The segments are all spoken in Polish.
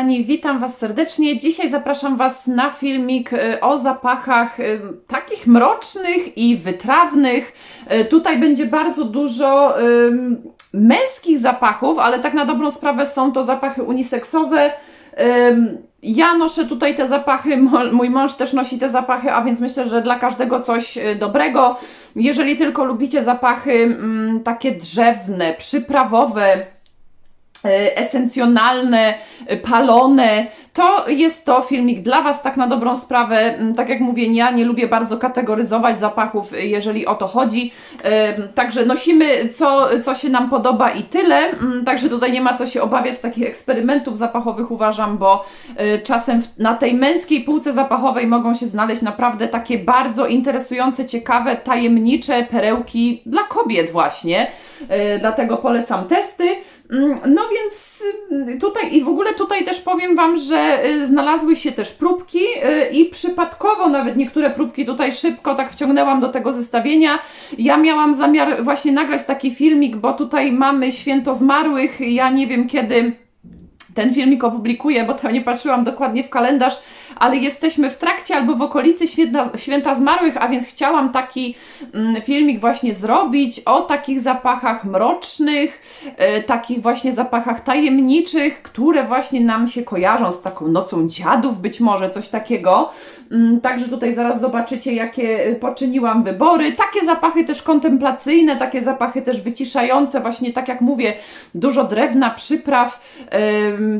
kochani, witam Was serdecznie. Dzisiaj zapraszam Was na filmik y, o zapachach y, takich mrocznych i wytrawnych. Y, Tutaj będzie bardzo dużo męskich zapachów, ale tak na dobrą sprawę są to zapachy uniseksowe. Ja noszę tutaj te zapachy, mój mąż też nosi te zapachy, a więc myślę, że dla każdego coś dobrego. Jeżeli tylko lubicie zapachy mm, takie drzewne, przyprawowe, esencjonalne, e, palone, to jest to filmik dla Was, tak na dobrą sprawę. Mm, Tak jak mówię, ja nie lubię bardzo kategoryzować zapachów, e, jeżeli o to chodzi. E, Także nosimy co, co się nam podoba i tyle. Mm, Także tutaj nie ma co się obawiać takich eksperymentów zapachowych, uważam, bo e, czasem na tej męskiej półce zapachowej mogą się znaleźć naprawdę takie bardzo interesujące, ciekawe, tajemnicze perełki dla kobiet właśnie. E, Dlatego polecam testy. Mm, No więc y, tutaj i w ogóle tutaj też powiem Wam, że y, znalazły się też próbki y, i przypadkowo nawet niektóre próbki tutaj szybko tak wciągnęłam do tego zestawienia. Ja miałam zamiar właśnie nagrać taki filmik, bo tutaj mamy święto zmarłych. Ja nie wiem kiedy ten filmik opublikuję, bo tam nie patrzyłam dokładnie w kalendarz, ale jesteśmy w trakcie albo w okolicy święta, święta zmarłych, a więc chciałam taki mm, filmik właśnie zrobić o takich zapachach mrocznych, e, takich właśnie zapachach tajemniczych, które właśnie nam się kojarzą z taką nocą dziadów, być może coś takiego. Mm, Także tutaj zaraz zobaczycie, jakie y, poczyniłam wybory. Takie zapachy też kontemplacyjne, takie zapachy też wyciszające, właśnie tak jak mówię, dużo drewna, przypraw,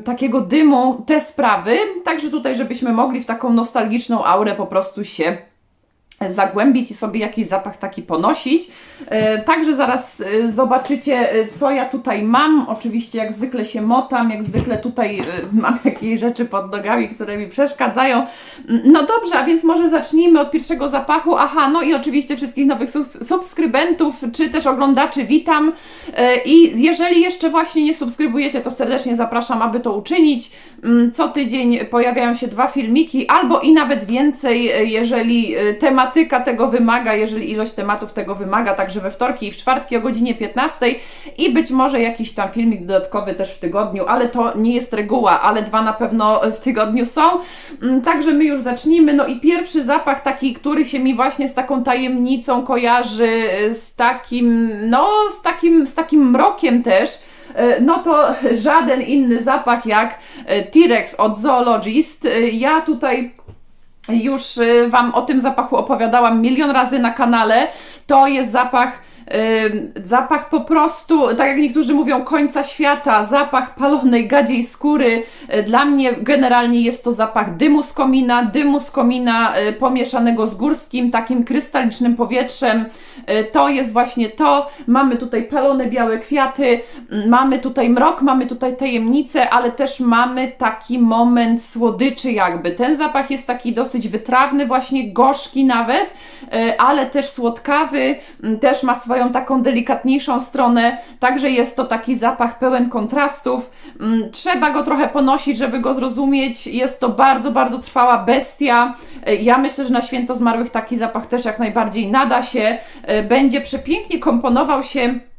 takiego dymu, te sprawy. Także tutaj, żebyśmy mogli w taką nostalgiczną aurę po prostu się zagłębić i sobie jakiś zapach taki ponosić. E, Także zaraz e, zobaczycie, e, co ja tutaj mam. Oczywiście, jak zwykle się motam, jak zwykle tutaj mam jakieś rzeczy pod nogami, które mi przeszkadzają. Mm, No dobrze, a więc może zacznijmy od pierwszego zapachu. Aha, no i oczywiście wszystkich nowych subs- subskrybentów, czy też oglądaczy witam. I jeżeli jeszcze właśnie nie subskrybujecie, to serdecznie zapraszam, aby to uczynić. Mm, Co tydzień pojawiają się dwa filmiki, albo i nawet więcej, jeżeli e, tematyka tego wymaga, jeżeli ilość tematów tego wymaga, także we wtorki i w czwartki o godzinie 15 i być może jakiś tam filmik dodatkowy też w tygodniu, ale to nie jest reguła, ale dwa na pewno w tygodniu są. Mm, Także my już zacznijmy. No i pierwszy zapach taki, który się mi właśnie z taką tajemnicą kojarzy, e, z takim, no, z takim, z takim mrokiem też, e, no to żaden inny zapach jak e, T-Rex od Zoologist. Ja tutaj już y, Wam o tym zapachu opowiadałam milion razy na kanale. To jest zapach. Zapach po prostu, tak jak niektórzy mówią, końca świata, zapach palonej gadziej skóry. Y, Dla mnie generalnie jest to zapach dymu z komina, dymu z komina y, pomieszanego z górskim, takim krystalicznym powietrzem. Y, To jest właśnie to. Mamy tutaj palone białe kwiaty, mm, mamy tutaj mrok, mamy tutaj tajemnicę, ale też mamy taki moment słodyczy jakby. Ten zapach jest taki dosyć wytrawny, właśnie gorzki nawet, ale też słodkawy, mm, też ma swoją taką delikatniejszą stronę, także jest to taki zapach pełen kontrastów. Mm, Trzeba go trochę ponosić, żeby go zrozumieć. Jest to bardzo, bardzo trwała bestia. Y, Ja myślę, że na święto zmarłych taki zapach też jak najbardziej nada się. Y, Będzie przepięknie komponował się e,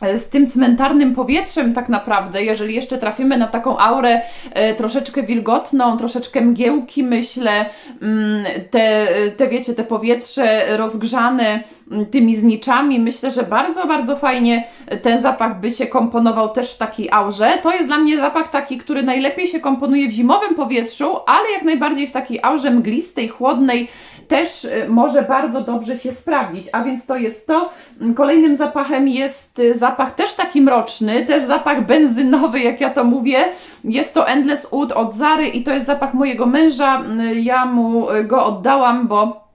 z tym cmentarnym powietrzem tak naprawdę, jeżeli jeszcze trafimy na taką aurę e, troszeczkę wilgotną, troszeczkę mgiełki myślę, mm, te, te wiecie, te powietrze rozgrzane mm, tymi zniczami, myślę, że bardzo, bardzo fajnie ten zapach by się komponował też w takiej aurze. To jest dla mnie zapach taki, który najlepiej się komponuje w zimowym powietrzu, ale jak najbardziej w takiej aurze mglistej, chłodnej, też y, może bardzo dobrze się sprawdzić. A więc to jest to. Mm, Kolejnym zapachem jest y, zapach też taki mroczny, też zapach benzynowy, jak ja to mówię. Jest to Endless Wood od Zary i to jest zapach mojego męża. Y, Ja mu y, go oddałam, bo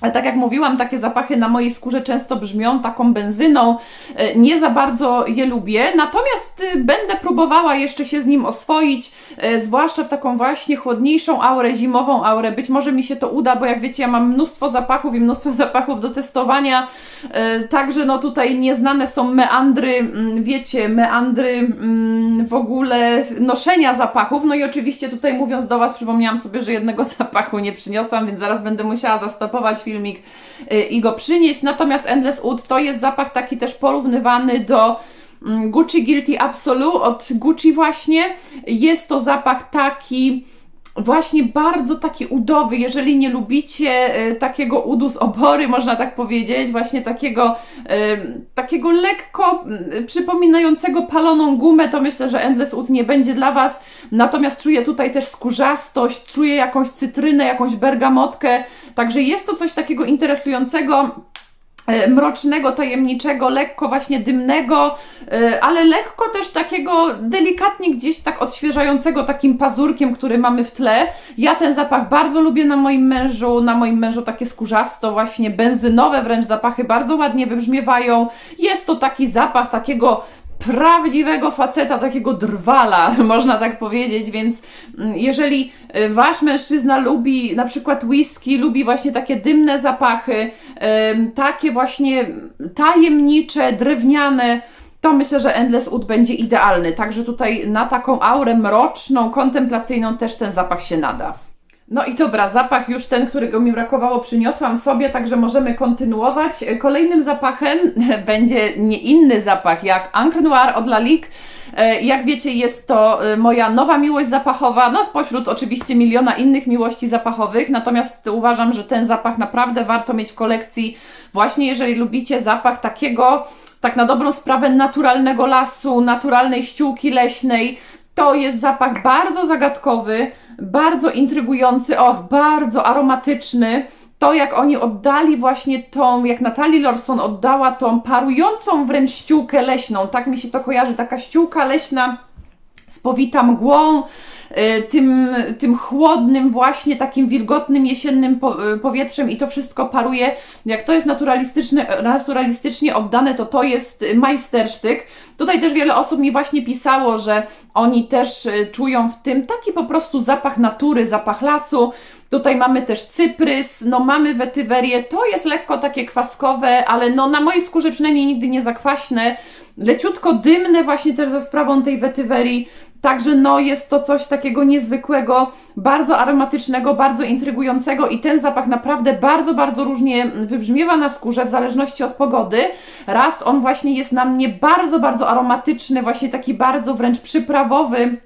tak jak mówiłam, takie zapachy na mojej skórze często brzmią taką benzyną. E, Nie za bardzo je lubię, natomiast y, będę próbowała jeszcze się z nim oswoić, e, zwłaszcza w taką właśnie chłodniejszą aurę, zimową aurę. Być może mi się to uda, bo jak wiecie, ja mam mnóstwo zapachów i mnóstwo zapachów do testowania. E, Także no tutaj nieznane są meandry, mm, wiecie, meandry mm, w ogóle noszenia zapachów. No i oczywiście tutaj mówiąc do Was, przypomniałam sobie, że jednego zapachu nie przyniosłam, więc zaraz będę musiała zastopować filmik y, i go przynieść. Natomiast Endless Wood to jest zapach taki też porównywany do mm, Gucci Guilty Absolute od Gucci właśnie. Jest to zapach taki właśnie bardzo taki udowy, jeżeli nie lubicie y, takiego udu z obory, można tak powiedzieć, właśnie takiego, y, takiego lekko przypominającego paloną gumę, to myślę, że Endless Ud nie będzie dla Was. Natomiast czuję tutaj też skórzastość, czuję jakąś cytrynę, jakąś bergamotkę, także jest to coś takiego interesującego. E, mrocznego, tajemniczego, lekko właśnie dymnego, e, ale lekko też takiego delikatnie gdzieś tak odświeżającego takim pazurkiem, który mamy w tle. Ja ten zapach bardzo lubię na moim mężu, na moim mężu takie skórzasto, właśnie benzynowe wręcz zapachy bardzo ładnie wybrzmiewają. Jest to taki zapach takiego prawdziwego faceta, takiego drwala, można tak powiedzieć, więc mm, jeżeli y, wasz mężczyzna lubi na przykład whisky, lubi właśnie takie dymne zapachy, takie właśnie tajemnicze, drewniane, to myślę, że Endless Wood będzie idealny. Także tutaj na taką aurę mroczną, kontemplacyjną też ten zapach się nada. No i dobra, zapach już ten, którego mi brakowało, przyniosłam sobie, także możemy kontynuować. Kolejnym zapachem będzie nie inny zapach jak Ancre Noir od Lalique. Jak wiecie, jest to e, moja nowa miłość zapachowa, no spośród oczywiście miliona innych miłości zapachowych, natomiast uważam, że ten zapach naprawdę warto mieć w kolekcji, właśnie jeżeli lubicie zapach takiego, tak na dobrą sprawę, naturalnego lasu, naturalnej ściółki leśnej, to jest zapach bardzo zagadkowy, bardzo intrygujący, och, bardzo aromatyczny. To, jak oni oddali właśnie tą, jak Natalie Lorson oddała tą parującą wręcz ściółkę leśną, tak mi się to kojarzy, taka ściółka leśna spowita mgłą, y, tym, tym chłodnym, właśnie takim wilgotnym, jesiennym y, powietrzem i to wszystko paruje. Jak to jest naturalistyczne, naturalistycznie oddane, to to jest majstersztyk. Tutaj też wiele osób mi właśnie pisało, że oni też y, czują w tym taki po prostu zapach natury, zapach lasu. Tutaj mamy też cyprys, no mamy wetywerię, to jest lekko takie kwaskowe, ale no na mojej skórze przynajmniej nigdy nie zakwaśne, leciutko dymne właśnie też za sprawą tej wetywerii. Także no jest to coś takiego niezwykłego, bardzo aromatycznego, bardzo intrygującego i ten zapach naprawdę bardzo, bardzo różnie wybrzmiewa na skórze w zależności od pogody. Raz on właśnie jest na mnie bardzo, bardzo aromatyczny, właśnie taki bardzo wręcz przyprawowy,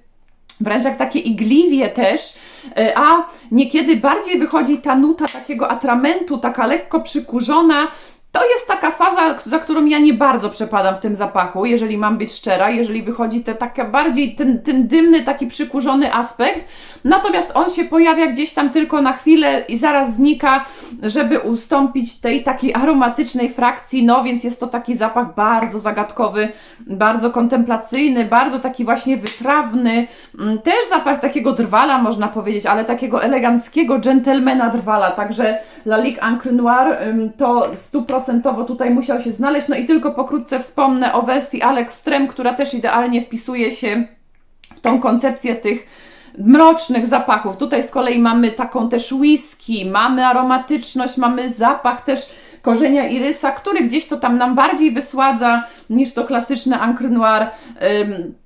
wręcz jak takie igliwie też, e, a niekiedy bardziej wychodzi ta nuta takiego atramentu, taka lekko przykurzona, to jest taka faza, za którą ja nie bardzo przepadam w tym zapachu, jeżeli mam być szczera, jeżeli wychodzi te taka bardziej ten, ten dymny, taki przykurzony aspekt. Natomiast on się pojawia gdzieś tam tylko na chwilę i zaraz znika, żeby ustąpić tej takiej aromatycznej frakcji. No więc jest to taki zapach bardzo zagadkowy, bardzo kontemplacyjny, bardzo taki właśnie wytrawny. Mm, też zapach takiego drwala, można powiedzieć, ale takiego eleganckiego gentlemana drwala. Także La Ligue Ancre Noir to stuprocentowo tutaj musiał się znaleźć. No i tylko pokrótce wspomnę o wersji Alex Strem, która też idealnie wpisuje się w tą koncepcję tych mrocznych zapachów. Tutaj z kolei mamy taką też whisky, mamy aromatyczność, mamy zapach też korzenia irysa, który gdzieś to tam nam bardziej wysładza niż to klasyczne Ancre Noir.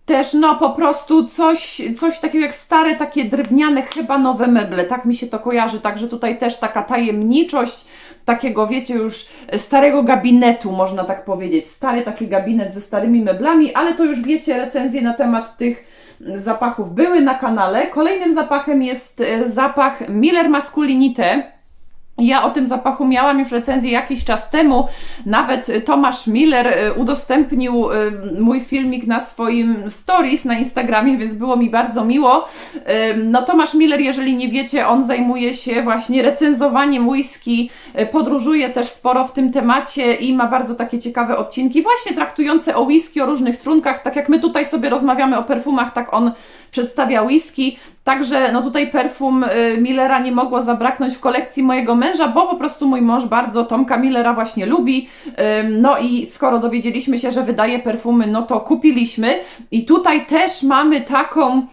Też no po prostu coś, coś takiego jak stare takie drewniane chyba nowe meble, tak mi się to kojarzy, także tutaj też taka tajemniczość takiego wiecie już starego gabinetu można tak powiedzieć, stary taki gabinet ze starymi meblami, ale to już wiecie recenzje na temat tych zapachów były na kanale. Kolejnym zapachem jest e, zapach Miller Masculinite. Ja o tym zapachu miałam już recenzję jakiś czas temu. Nawet Tomasz Miller e, udostępnił e, mój filmik na swoim stories na Instagramie, więc było mi bardzo miło. E, no Tomasz Miller, jeżeli nie wiecie, on zajmuje się właśnie recenzowaniem whisky, podróżuje też sporo w tym temacie i ma bardzo takie ciekawe odcinki właśnie traktujące o whisky, o różnych trunkach. Tak jak my tutaj sobie rozmawiamy o perfumach, tak on przedstawia whisky. Także no tutaj perfum y, Millera nie mogło zabraknąć w kolekcji mojego męża, bo po prostu mój mąż bardzo Tomka Millera właśnie lubi. No i skoro dowiedzieliśmy się, że wydaje perfumy, no to kupiliśmy. I tutaj też mamy taką y,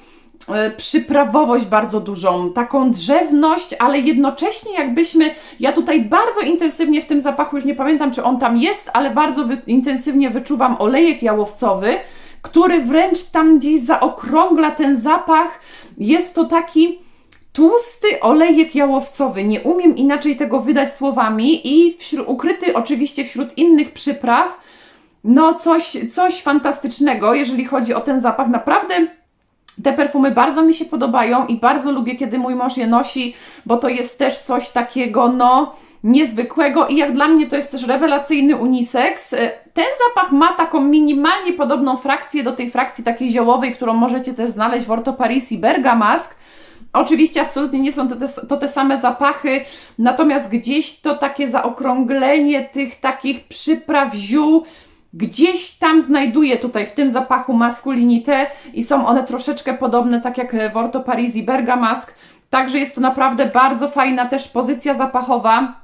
przyprawowość bardzo dużą, taką drzewność, ale jednocześnie jakbyśmy, ja tutaj bardzo intensywnie w tym zapachu, już nie pamiętam czy on tam jest, ale bardzo wy, intensywnie wyczuwam olejek jałowcowy, który wręcz tam gdzieś zaokrągla ten zapach. Jest to taki tłusty olejek jałowcowy. Nie umiem inaczej tego wydać słowami i wśród, ukryty oczywiście wśród innych przypraw. no coś, coś fantastycznego, jeżeli chodzi o ten zapach. Naprawdę te perfumy bardzo mi się podobają i bardzo lubię, kiedy mój mąż je nosi, bo to jest też coś takiego, no, niezwykłego i jak dla mnie to jest też rewelacyjny unisex. E, ten zapach ma taką minimalnie podobną frakcję do tej frakcji takiej ziołowej, którą możecie też znaleźć w Orto Paris i Bergamask. Oczywiście absolutnie nie są to te, to te same zapachy, natomiast gdzieś to takie zaokrąglenie tych takich przypraw ziół, gdzieś tam znajduję tutaj w tym zapachu maskulinite i są one troszeczkę podobne, tak jak w Orto Paris i Bergamask. Także jest to naprawdę bardzo fajna też pozycja zapachowa.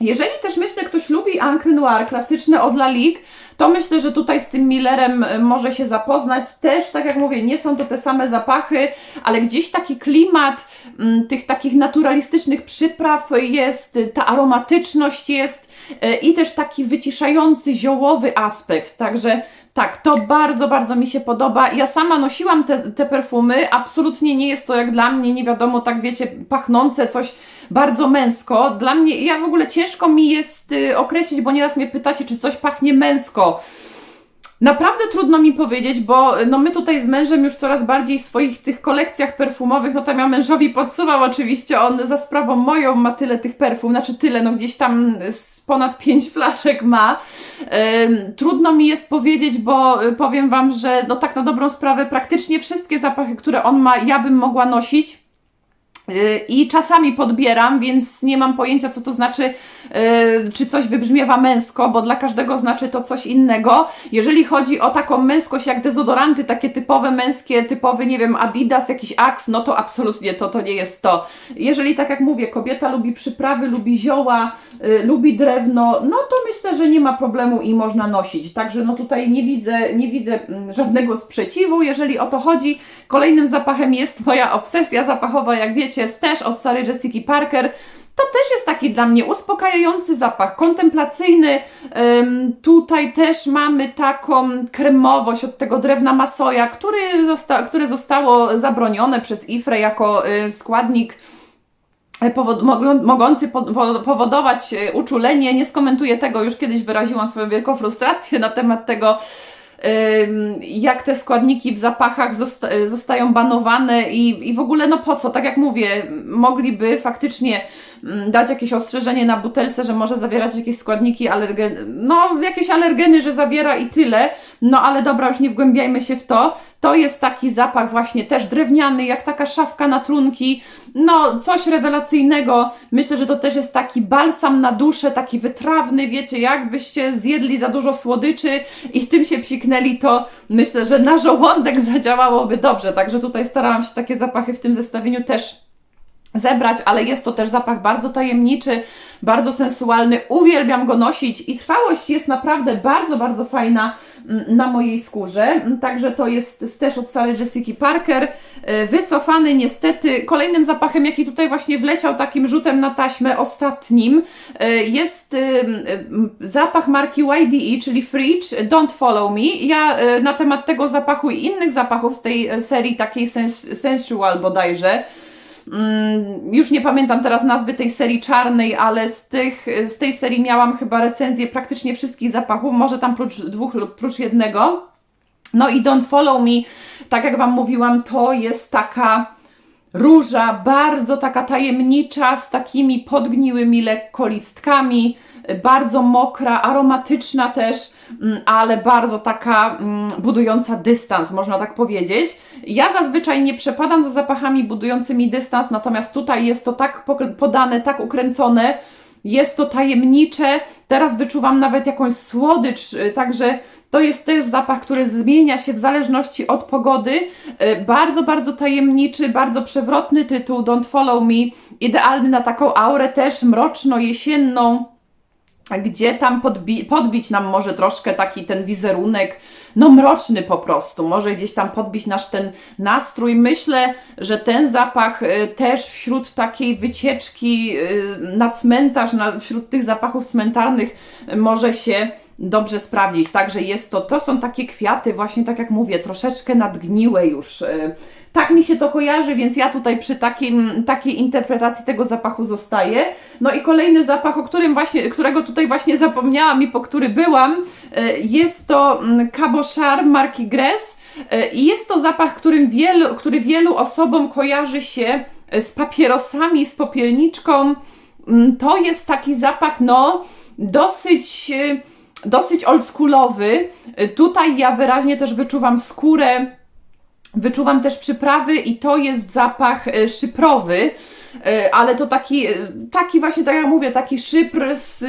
Jeżeli też myślę, ktoś lubi Ancre Noir klasyczne od Lalique, to myślę, że tutaj z tym Millerem e, może się zapoznać. Też, tak jak mówię, nie są to te same zapachy, ale gdzieś taki klimat m, mm, tych takich naturalistycznych przypraw jest, ta aromatyczność jest e, i też taki wyciszający, ziołowy aspekt. Także tak, to bardzo, bardzo mi się podoba. Ja sama nosiłam te, te perfumy. Absolutnie nie jest to jak dla mnie, nie wiadomo, tak wiecie, pachnące coś bardzo męsko. Dla mnie, ja w ogóle ciężko mi jest y, określić, bo nieraz mnie pytacie, czy coś pachnie męsko. Naprawdę trudno mi powiedzieć, bo no my tutaj z mężem już coraz bardziej w swoich tych kolekcjach perfumowych, no tam ja mężowi podsuwał oczywiście, on za sprawą moją ma tyle tych perfum, znaczy tyle, no gdzieś tam z ponad pięć flaszek ma. Ym, trudno mi jest powiedzieć, bo y, powiem Wam, że no tak na dobrą sprawę praktycznie wszystkie zapachy, które on ma, ja bym mogła nosić. Y, I czasami podbieram, więc nie mam pojęcia, co to znaczy Y, czy coś wybrzmiewa męsko, bo dla każdego znaczy to coś innego. Jeżeli chodzi o taką męskość jak dezodoranty, takie typowe męskie, typowy, nie wiem, Adidas, jakiś Axe, no to absolutnie to, to nie jest to. Jeżeli, tak jak mówię, kobieta lubi przyprawy, lubi zioła, y, lubi drewno, no to myślę, że nie ma problemu i można nosić. Także no tutaj nie widzę, nie widzę mm, żadnego sprzeciwu, jeżeli o to chodzi. Kolejnym zapachem jest moja obsesja zapachowa, jak wiecie, też od Sary Jessica Parker. To też jest taki dla mnie uspokajający zapach, kontemplacyjny. tutaj też mamy taką kremowość od tego drewna masoja, który zosta które zostało zabronione przez IFRE jako y, składnik e, Powod mogący powodować e, uczulenie. Nie skomentuję tego, już kiedyś wyraziłam swoją wielką frustrację na temat tego, jak te składniki w zapachach zosta zostają banowane i, i w ogóle no po co, tak jak mówię, mogliby faktycznie dać jakieś ostrzeżenie na butelce, że może zawierać jakieś składniki alergeny, no jakieś alergeny, że zawiera i tyle, no ale dobra, już nie wgłębiajmy się w to. To jest taki zapach właśnie też drewniany, jak taka szafka na trunki, no coś rewelacyjnego. Myślę, że to też jest taki balsam na duszę, taki wytrawny, wiecie, jakbyście zjedli za dużo słodyczy i tym się psiknęli, to myślę, że na żołądek zadziałałoby dobrze. Także tutaj starałam się takie zapachy w tym zestawieniu też zebrać, ale jest to też zapach bardzo tajemniczy, bardzo sensualny. Uwielbiam go nosić i trwałość jest naprawdę bardzo, bardzo fajna mm, na mojej skórze. Mm, także to jest też od Sary Jessica Parker. E, wycofany niestety. Kolejnym zapachem, jaki tutaj właśnie wleciał takim rzutem na taśmę ostatnim, e, jest zapach marki YDE, czyli Fridge Don't Follow Me. Ja na temat tego zapachu i innych zapachów z tej serii takiej sensual bodajże, już nie pamiętam teraz nazwy tej serii czarnej, ale z, tych, z tej serii miałam chyba recenzję praktycznie wszystkich zapachów, może tam prócz dwóch lub prócz jednego. No i Don't Follow Me, tak jak Wam mówiłam, to jest taka róża, bardzo taka tajemnicza, z takimi podgniłymi lekko listkami, bardzo mokra, aromatyczna też, mm, ale bardzo taka mm, budująca dystans, można tak powiedzieć. Ja zazwyczaj nie przepadam za zapachami budującymi dystans, natomiast tutaj jest to tak podane, tak ukręcone, jest to tajemnicze. Teraz wyczuwam nawet jakąś słodycz, y, także to jest też zapach, który zmienia się w zależności od pogody. Y, bardzo, bardzo tajemniczy, bardzo przewrotny tytuł Don't Follow Me. Idealny na taką aurę też mroczno-jesienną gdzie tam podbi podbić nam może troszkę taki ten wizerunek, no mroczny po prostu, może gdzieś tam podbić nasz ten nastrój. Myślę, że ten zapach y, też wśród takiej wycieczki y, na cmentarz, na, wśród tych zapachów cmentarnych może się dobrze sprawdzić. Także jest to, to są takie kwiaty, właśnie tak jak mówię, troszeczkę nadgniłe już. Tak mi się to kojarzy, więc ja tutaj przy takim, takiej interpretacji tego zapachu zostaję. No i kolejny zapach, o którym właśnie, którego tutaj właśnie zapomniałam i po który byłam, e, jest to mm, Cabochard marki Gress e, i jest to zapach, którym wielu, który wielu osobom kojarzy się e, z papierosami, z popielniczką. Mm, To jest taki zapach, no, dosyć, dosyć oldschoolowy. Tutaj ja wyraźnie też wyczuwam skórę, wyczuwam też przyprawy i to jest zapach e, szyprowy. E, Ale to taki, e, taki właśnie, tak jak mówię, taki szypr z,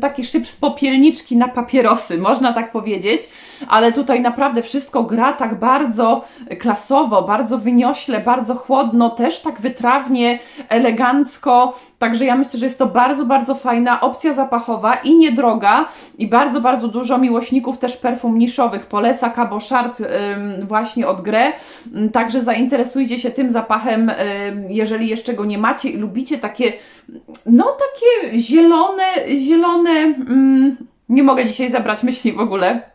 taki szypr z popielniczki na papierosy, można tak powiedzieć. Ale tutaj naprawdę wszystko gra tak bardzo klasowo, bardzo wyniośle, bardzo chłodno, też tak wytrawnie, elegancko. Także ja myślę, że jest to bardzo, bardzo fajna opcja zapachowa i niedroga i bardzo, bardzo dużo miłośników też perfum niszowych poleca Cabochard ym, właśnie od Grę. Także zainteresujcie się tym zapachem, jeżeli jeszcze go nie macie i lubicie takie, no takie zielone, zielone, ym, nie mogę dzisiaj zabrać myśli w ogóle.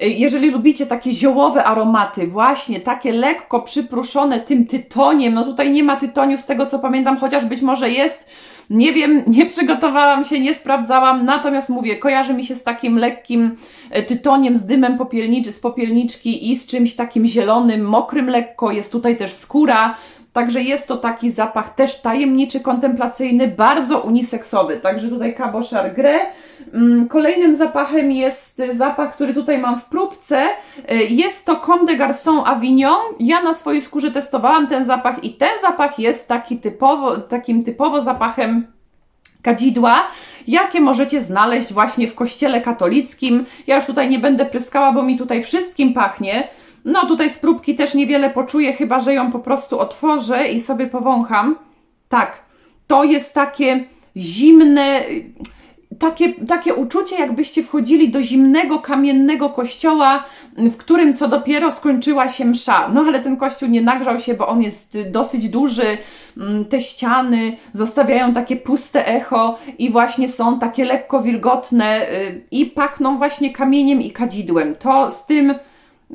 Jeżeli lubicie takie ziołowe aromaty, właśnie takie lekko przypruszone tym tytoniem, no tutaj nie ma tytoniu z tego co pamiętam, chociaż być może jest, nie wiem, nie przygotowałam się, nie sprawdzałam, natomiast mówię, kojarzy mi się z takim lekkim e, tytoniem, z dymem popielniczy, z popielniczki i z czymś takim zielonym, mokrym lekko, jest tutaj też skóra, Także jest to taki zapach też tajemniczy, kontemplacyjny, bardzo uniseksowy. Także tutaj Cabochard Grey. Mm, Kolejnym zapachem jest zapach, który tutaj mam w próbce. Y, Jest to Comme des Garçons Avignon. Ja na swojej skórze testowałam ten zapach i ten zapach jest taki typowo, takim typowo zapachem kadzidła, jakie możecie znaleźć właśnie w kościele katolickim. Ja już tutaj nie będę pryskała, bo mi tutaj wszystkim pachnie. No tutaj z próbki też niewiele poczuję, chyba że ją po prostu otworzę i sobie powącham. Tak, to jest takie zimne, takie, takie uczucie, jakbyście wchodzili do zimnego, kamiennego kościoła, w którym co dopiero skończyła się msza. No ale ten kościół nie nagrzał się, bo on jest dosyć duży. Mm, Te ściany zostawiają takie puste echo i właśnie są takie lekko wilgotne y, i pachną właśnie kamieniem i kadzidłem. To z tym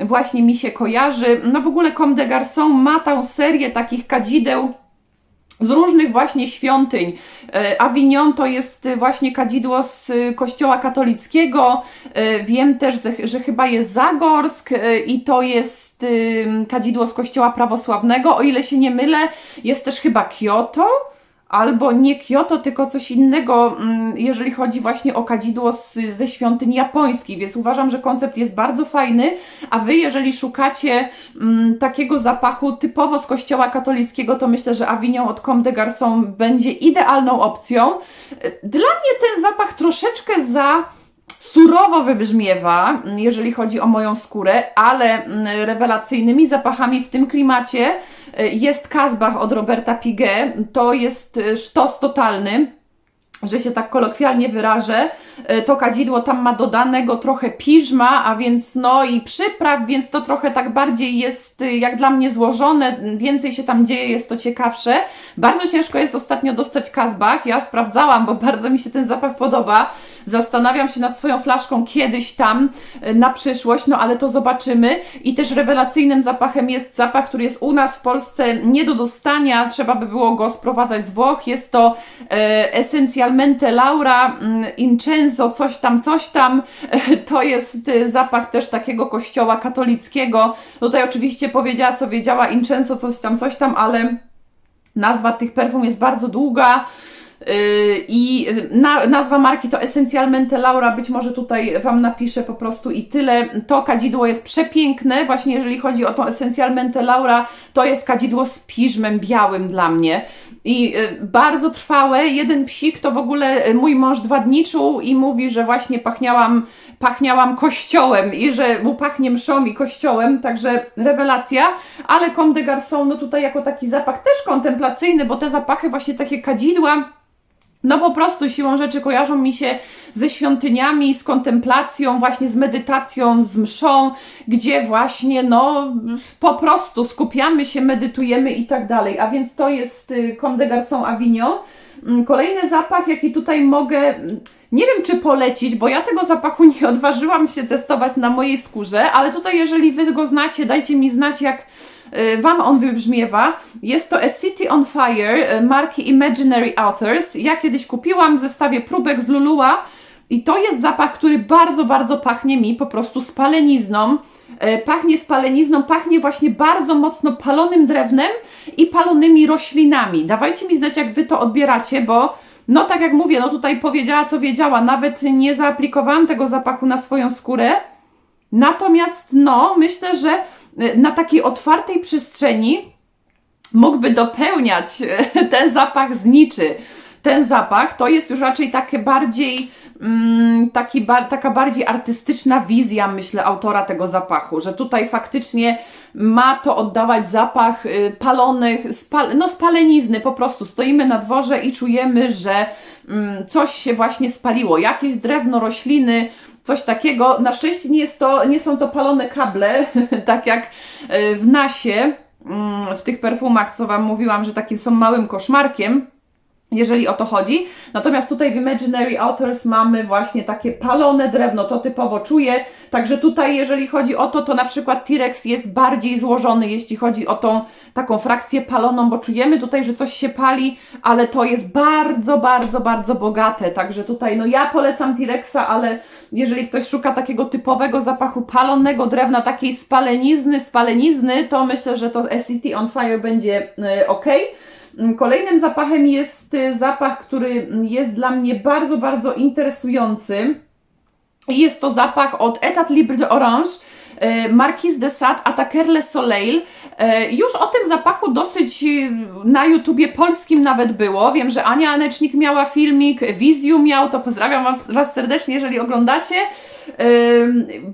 właśnie mi się kojarzy. No w ogóle Comme des Garçons ma tą serię takich kadzideł z różnych właśnie świątyń. E, Avignon to jest e, właśnie kadzidło z e, kościoła katolickiego. Wiem też, że- chyba jest Zagorsk i to jest kadzidło z kościoła prawosławnego. O ile się nie mylę, jest też chyba Kyoto. Albo nie Kyoto, tylko coś innego, mm, jeżeli chodzi właśnie o kadzidło z, ze świątyń japońskich, więc uważam, że koncept jest bardzo fajny, a Wy, jeżeli szukacie mm, takiego zapachu typowo z kościoła katolickiego, to myślę, że Avignon od Comme des Garçons będzie idealną opcją. Dla mnie ten zapach troszeczkę za surowo wybrzmiewa, mm, jeżeli chodzi o moją skórę, ale rewelacyjnymi zapachami w tym klimacie jest Kazbach od Roberta Piguet. To jest y, sztos totalny że się tak kolokwialnie wyrażę, y, to kadzidło tam ma dodanego trochę piżma, a więc no i przypraw, więc to trochę tak bardziej jest y, jak dla mnie złożone, więcej się tam dzieje, jest to ciekawsze. Bardzo ciężko jest ostatnio dostać Kazbach, ja sprawdzałam, bo bardzo mi się ten zapach podoba. Zastanawiam się nad swoją flaszką kiedyś tam y, na przyszłość, no ale to zobaczymy. I też rewelacyjnym zapachem jest zapach, który jest u nas w Polsce nie do dostania, trzeba by było go sprowadzać z Włoch. Jest to e, Laura mm, Incenso, coś tam, coś tam. E, to jest e, zapach też takiego kościoła katolickiego. Tutaj oczywiście powiedziała, co wiedziała Incenso, coś tam, coś tam, ale nazwa tych perfum jest bardzo długa. Yy, I na, nazwa marki to Essentialmente Laura, być może tutaj Wam napiszę po prostu i tyle. To kadzidło jest przepiękne, właśnie jeżeli chodzi o to Essentialmente Laura, to jest kadzidło z piżmem białym dla mnie. I y, bardzo trwałe, jeden psik to w ogóle y, mój mąż dwa dni czuł i mówi, że właśnie pachniałam, pachniałam kościołem i że mu pachnie mszą i kościołem, także rewelacja. Ale Comme des no tutaj jako taki zapach też kontemplacyjny, bo te zapachy właśnie takie kadzidła, no po prostu siłą rzeczy kojarzą mi się ze świątyniami, z kontemplacją, właśnie z medytacją, z mszą, gdzie właśnie no po prostu skupiamy się, medytujemy i tak dalej. A więc to jest y, Comme des Garçons Avignon. Mm, Kolejny zapach, jaki tutaj mogę, mm, nie wiem czy polecić, bo ja tego zapachu nie odważyłam się testować na mojej skórze, ale tutaj jeżeli Wy go znacie, dajcie mi znać jak, Wam on wybrzmiewa. Jest to A City on Fire y, marki Imaginary Authors. Ja kiedyś kupiłam w zestawie próbek z Lulua i to jest zapach, który bardzo, bardzo pachnie mi po prostu spalenizną. E, Pachnie spalenizną, pachnie właśnie bardzo mocno palonym drewnem i palonymi roślinami. Dawajcie mi znać, jak Wy to odbieracie, bo no tak jak mówię, no tutaj powiedziała, co wiedziała. Nawet nie zaaplikowałam tego zapachu na swoją skórę. Natomiast no, myślę, że na takiej otwartej przestrzeni mógłby dopełniać e, ten zapach zniczy. Ten zapach to jest już raczej takie bardziej, mm, taki taka bardziej artystyczna wizja, myślę, autora tego zapachu, że tutaj faktycznie ma to oddawać zapach y, palonych, spal no spalenizny, po prostu stoimy na dworze i czujemy, że mm, coś się właśnie spaliło, jakieś drewno, rośliny, coś takiego. Na szczęście nie, jest to, nie są to palone kable, tak jak y, w nasie, mm, w tych perfumach, co Wam mówiłam, że takim są małym koszmarkiem jeżeli o to chodzi. Natomiast tutaj w Imaginary Authors mamy właśnie takie palone drewno, to typowo czuję. Także tutaj, jeżeli chodzi o to, to na przykład T-Rex jest bardziej złożony, jeśli chodzi o tą taką frakcję paloną, bo czujemy tutaj, że coś się pali, ale to jest bardzo, bardzo, bardzo bogate. Także tutaj, no ja polecam T-Rexa, ale jeżeli ktoś szuka takiego typowego zapachu palonego drewna, takiej spalenizny, spalenizny, to myślę, że to SCT on Fire będzie yy, ok. Kolejnym zapachem jest y, zapach, który jest dla mnie bardzo, bardzo interesujący. Jest to zapach od Etat Libre de Orange. Y, Marquise de Sade Attaquer le Soleil. Y, Już o tym zapachu dosyć y, na YouTubie polskim nawet było. Wiem, że Ania Anecznik miała filmik, Wizju miał, to pozdrawiam was serdecznie, jeżeli oglądacie.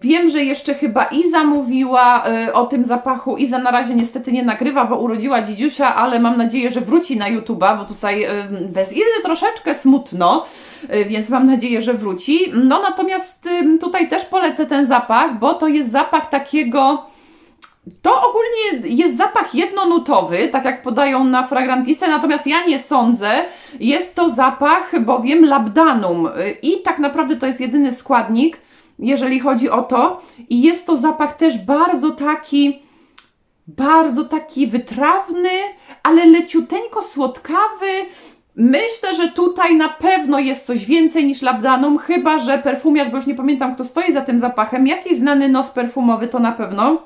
Wiem, że jeszcze chyba Iza mówiła y, o tym zapachu. Iza na razie niestety nie nagrywa, bo urodziła dzidziusia, ale mam nadzieję, że wróci na YouTube'a, bo tutaj bez Izy troszeczkę smutno, y, więc mam nadzieję, że wróci. No natomiast tutaj też polecę ten zapach, bo to jest zapach takiego... To ogólnie jest zapach jednonutowy, tak jak podają na fragrantice, natomiast ja nie sądzę. Jest to zapach bowiem labdanum y, i tak naprawdę to jest jedyny składnik, jeżeli chodzi o to. I jest to zapach też bardzo taki, bardzo taki wytrawny, ale leciuteńko słodkawy. Myślę, że tutaj na pewno jest coś więcej niż labdanum, chyba że perfumiarz, bo już nie pamiętam kto stoi za tym zapachem, jakiś znany nos perfumowy to na pewno.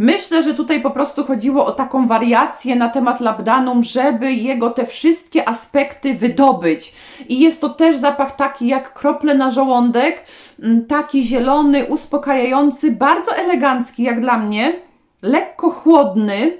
Myślę, że tutaj po prostu chodziło o taką wariację na temat labdanum, żeby jego te wszystkie aspekty wydobyć. I jest to też zapach taki jak krople na żołądek, mm, taki zielony, uspokajający, bardzo elegancki jak dla mnie, lekko chłodny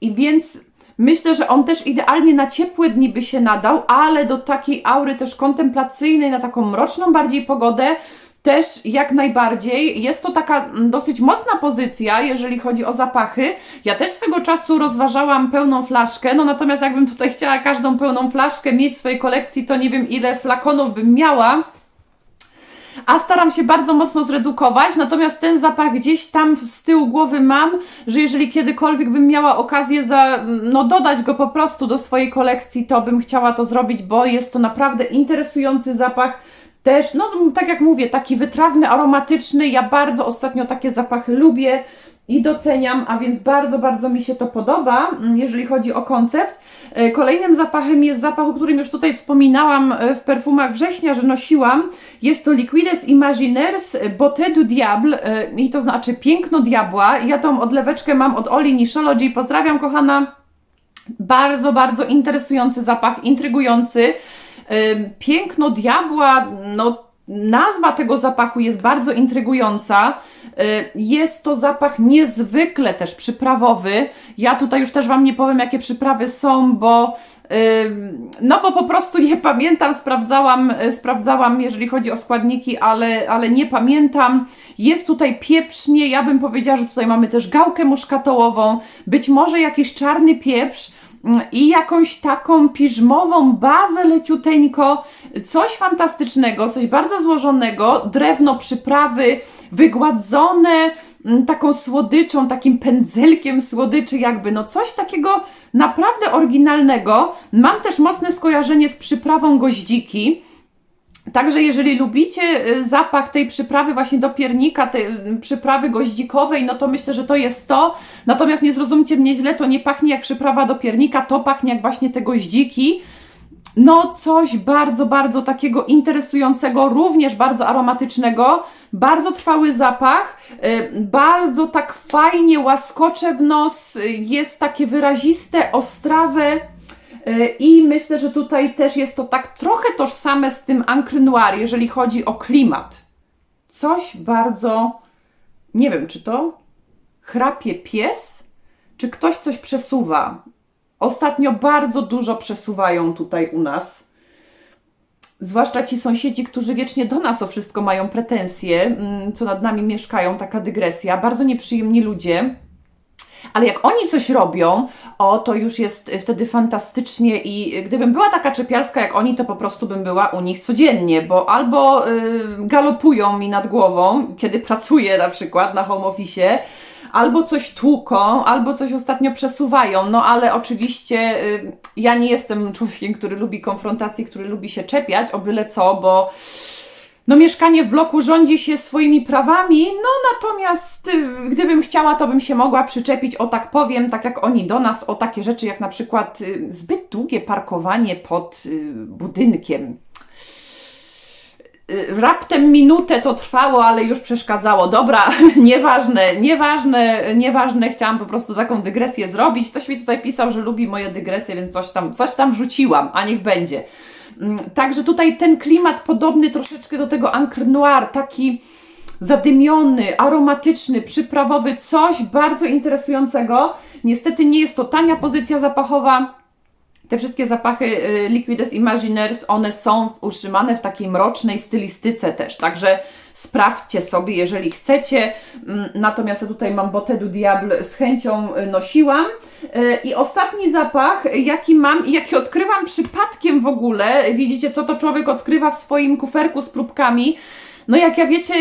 i więc myślę, że on też idealnie na ciepłe dni by się nadał, ale do takiej aury też kontemplacyjnej, na taką mroczną bardziej pogodę, też jak najbardziej. Jest to taka mm, dosyć mocna pozycja, jeżeli chodzi o zapachy. Ja też swego czasu rozważałam pełną flaszkę, no natomiast jakbym tutaj chciała każdą pełną flaszkę mieć w swojej kolekcji, to nie wiem ile flakonów bym miała. A staram się bardzo mocno zredukować, natomiast ten zapach gdzieś tam z tyłu głowy mam, że jeżeli kiedykolwiek bym miała okazję za, no, dodać go po prostu do swojej kolekcji, to bym chciała to zrobić, bo jest to naprawdę interesujący zapach też, no tak jak mówię, taki wytrawny, aromatyczny. Ja bardzo ostatnio takie zapachy lubię i doceniam, a więc bardzo, bardzo mi się to podoba, mm, jeżeli chodzi o koncept. E, Kolejnym zapachem jest zapach, o którym już tutaj wspominałam e, w perfumach września, że nosiłam. Jest to Liquides Imaginaires Beauté du Diable e, i to znaczy piękno diabła. Ja tą odleweczkę mam od Oli Nishology. Pozdrawiam kochana. Bardzo, bardzo interesujący zapach, intrygujący. Piękno diabła, no nazwa tego zapachu jest bardzo intrygująca. Jest to zapach niezwykle też przyprawowy. Ja tutaj już też Wam nie powiem, jakie przyprawy są, bo no bo po prostu nie pamiętam, sprawdzałam, sprawdzałam jeżeli chodzi o składniki, ale, ale nie pamiętam. Jest tutaj pieprznie, ja bym powiedziała, że tutaj mamy też gałkę muszkatołową, być może jakiś czarny pieprz, i jakąś taką piżmową bazę leciuteńko, coś fantastycznego, coś bardzo złożonego, drewno przyprawy wygładzone mm, taką słodyczą, takim pędzelkiem słodyczy jakby, no coś takiego naprawdę oryginalnego. Mam też mocne skojarzenie z przyprawą goździki, Także jeżeli lubicie y, zapach tej przyprawy właśnie do piernika, tej y, przyprawy goździkowej, no to myślę, że to jest to. Natomiast nie zrozumcie mnie źle, to nie pachnie jak przyprawa do piernika, to pachnie jak właśnie te goździki. No, coś bardzo, bardzo takiego interesującego, również bardzo aromatycznego, bardzo trwały zapach, y, bardzo tak fajnie łaskocze w nos, jest takie wyraziste, ostrawe. Y, I myślę, że tutaj też jest to tak trochę tożsame z tym Ancre Noir, jeżeli chodzi o klimat. Coś bardzo, nie wiem, czy to chrapie pies, czy ktoś coś przesuwa. Ostatnio bardzo dużo przesuwają tutaj u nas. Zwłaszcza ci sąsiedzi, którzy wiecznie do nas o wszystko mają pretensje, mm, co nad nami mieszkają, taka dygresja. Bardzo nieprzyjemni ludzie. Ale jak oni coś robią, o, to już jest wtedy fantastycznie i gdybym była taka czepialska jak oni, to po prostu bym była u nich codziennie, bo albo y, galopują mi nad głową, kiedy pracuję na przykład na home office, albo coś tłuką, albo coś ostatnio przesuwają, no ale oczywiście y, ja nie jestem człowiekiem, który lubi konfrontacji, który lubi się czepiać o byle co, bo no mieszkanie w bloku rządzi się swoimi prawami, no natomiast y, gdybym chciała, to bym się mogła przyczepić, o tak powiem, tak jak oni do nas, o takie rzeczy jak na przykład y, zbyt długie parkowanie pod y, budynkiem. Raptem minutę to trwało, ale już przeszkadzało. Dobra, nieważne, nieważne, nieważne. Chciałam po prostu taką dygresję zrobić. Ktoś mi tutaj pisał, że lubi moje dygresje, więc coś tam, coś tam wrzuciłam, a niech będzie. Mm, Także tutaj ten klimat podobny troszeczkę do tego Ancre Noir, taki zadymiony, aromatyczny, przyprawowy, coś bardzo interesującego. Niestety nie jest to tania pozycja zapachowa. Te wszystkie zapachy y, Liquides Imaginaires, one są utrzymane w takiej mrocznej stylistyce też, także sprawdźcie sobie, jeżeli chcecie. Mm, Natomiast ja tutaj mam Botte du Diable z chęcią y, nosiłam. Y, I ostatni zapach, jaki mam i jaki odkrywam przypadkiem w ogóle, widzicie co to człowiek odkrywa w swoim kuferku z próbkami, no jak ja wiecie,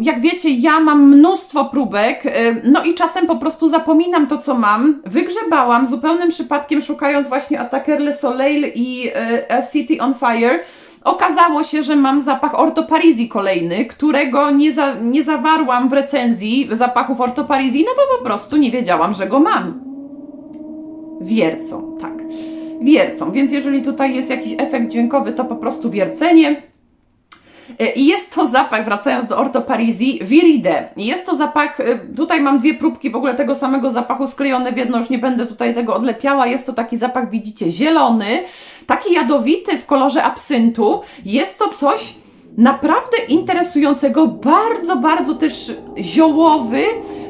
jak wiecie, ja mam mnóstwo próbek, y, no i czasem po prostu zapominam to, co mam. Wygrzebałam zupełnym przypadkiem, szukając właśnie Attaquer Le Soleil i y, A City on Fire. Okazało się, że mam zapach Orto Parisi kolejny, którego nie, za, nie zawarłam w recenzji zapachów Orto Parisi, no bo po prostu nie wiedziałam, że go mam. Wiercą, tak. Wiercą, więc jeżeli tutaj jest jakiś efekt dźwiękowy, to po prostu wiercenie. E, I jest to zapach, wracając do Orto Parisi, Viride. Jest to zapach, e, tutaj mam dwie próbki w ogóle tego samego zapachu sklejone w jedno, już nie będę tutaj tego odlepiała. Jest to taki zapach, widzicie, zielony, taki jadowity w kolorze absyntu. Jest to coś naprawdę interesującego, bardzo, bardzo też ziołowy,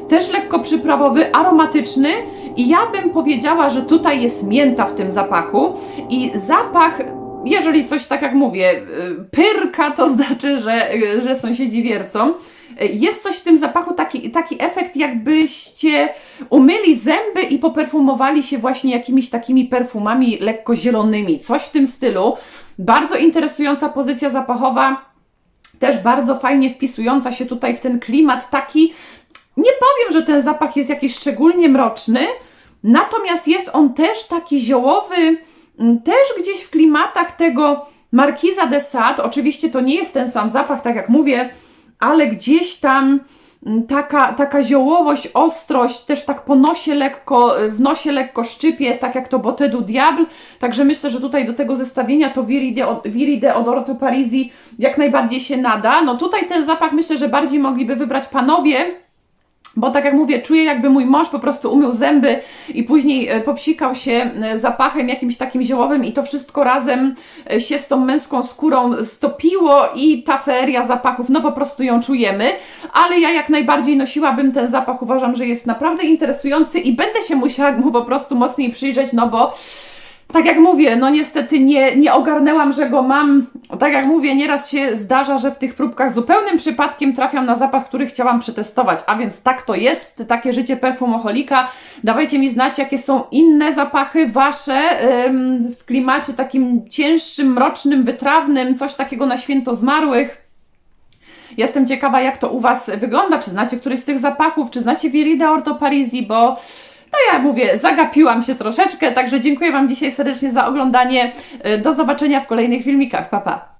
też lekko przyprawowy, aromatyczny. I ja bym powiedziała, że tutaj jest mięta w tym zapachu. I zapach jeżeli coś, tak jak mówię, y, pyrka, to znaczy, że, y, że sąsiedzi wiercą. Y, Jest coś w tym zapachu, taki, taki efekt, jakbyście umyli zęby i poperfumowali się właśnie jakimiś takimi perfumami lekko zielonymi. Coś w tym stylu. Bardzo interesująca pozycja zapachowa, też bardzo fajnie wpisująca się tutaj w ten klimat taki. Nie powiem, że ten zapach jest jakiś szczególnie mroczny, natomiast jest on też taki ziołowy, też gdzieś w klimatach tego Markiza de Sade, oczywiście to nie jest ten sam zapach, tak jak mówię, ale gdzieś tam mm, taka, taka ziołowość, ostrość, też tak po nosie lekko, w nosie lekko szczypie, tak jak to Botte du Diable, także myślę, że tutaj do tego zestawienia to Viride od, Viride od Orto Parisi jak najbardziej się nada. No tutaj ten zapach myślę, że bardziej mogliby wybrać panowie, bo tak jak mówię, czuję jakby mój mąż po prostu umył zęby i później e, popsikał się e, zapachem jakimś takim ziołowym i to wszystko razem e, się z tą męską skórą stopiło i ta feria zapachów, no po prostu ją czujemy. Ale ja jak najbardziej nosiłabym ten zapach, uważam, że jest naprawdę interesujący i będę się musiała mu po prostu mocniej przyjrzeć, no bo tak jak mówię, no niestety nie, nie ogarnęłam, że go mam. Tak jak mówię, nieraz się zdarza, że w tych próbkach zupełnym przypadkiem trafiam na zapach, który chciałam przetestować. A więc tak to jest, takie życie perfumocholika. Dawajcie mi znać, jakie są inne zapachy wasze ym, w klimacie takim cięższym, mrocznym, wytrawnym, coś takiego na święto zmarłych. Jestem ciekawa, jak to u Was wygląda. Czy znacie któryś z tych zapachów, czy znacie Virida Orto Parisi, bo no ja mówię, zagapiłam się troszeczkę, także dziękuję Wam dzisiaj serdecznie za oglądanie. Do zobaczenia w kolejnych filmikach. Pa, pa.